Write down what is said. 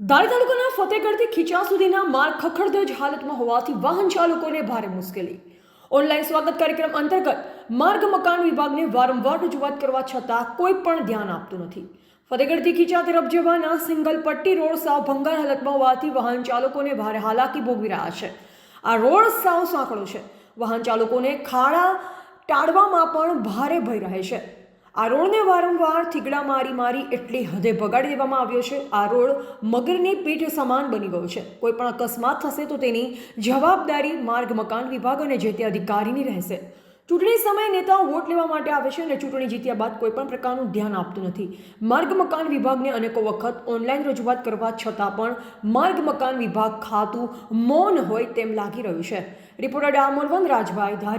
ધારી તાલુકાના ફતેગઢથી ખીચા સુધીના માર્ગ ખખડધજ હાલતમાં હોવાથી વાહન ચાલકોને ભારે મુશ્કેલી. ઓનલાઈન સ્વાગત કાર્યક્રમ અંતર્ગત માર્ગ મકાન વિભાગને વારંવાર રજૂઆત કરવા છતાં કોઈ પણ ધ્યાન આપતું નથી. ફતેગઢથી ખીચા તરફ જવાના સિંગલ પટ્ટી રોડ સાવ ભંગાર હાલતમાં હોવાથી વાહન ચાલકોને ભારે હાલાકી ભોગવી રહ્યા છે. આ રોડ સાવ સાંકડો છે. વાહન ચાલકોને ખાડા ટાળવામાં પણ ભારે ભય રહે છે. આ વારંવાર થીગડા મારી મારી એટલી હદે બગાડી દેવામાં આવ્યો છે. આ રોડ મગરની પીઠ સમાન બની ગયો છે. કોઈ પણ અકસ્માત થશે તો તેની જવાબદારી માર્ગ, મકાન વિભાગ અને જે તે અધિકારીની રહેશે. ચૂંટણી સમયે નેતાઓ વોટ લેવા માટે આવે છે અને ચૂંટણી જીત્યા બાદ કોઈ પણ પ્રકારનું ધ્યાન આપતું નથી. માર્ગ, મકાન વિભાગને અનેકો વખત ઓનલાઈન રજૂઆત કરવા છતાં પણ માર્ગ, મકાન વિભાગ ખાતું મૌન હોય તેમ લાગી રહ્યું છે. રિપોર્ટર ડામોર વનરાજભાઈ ધારી.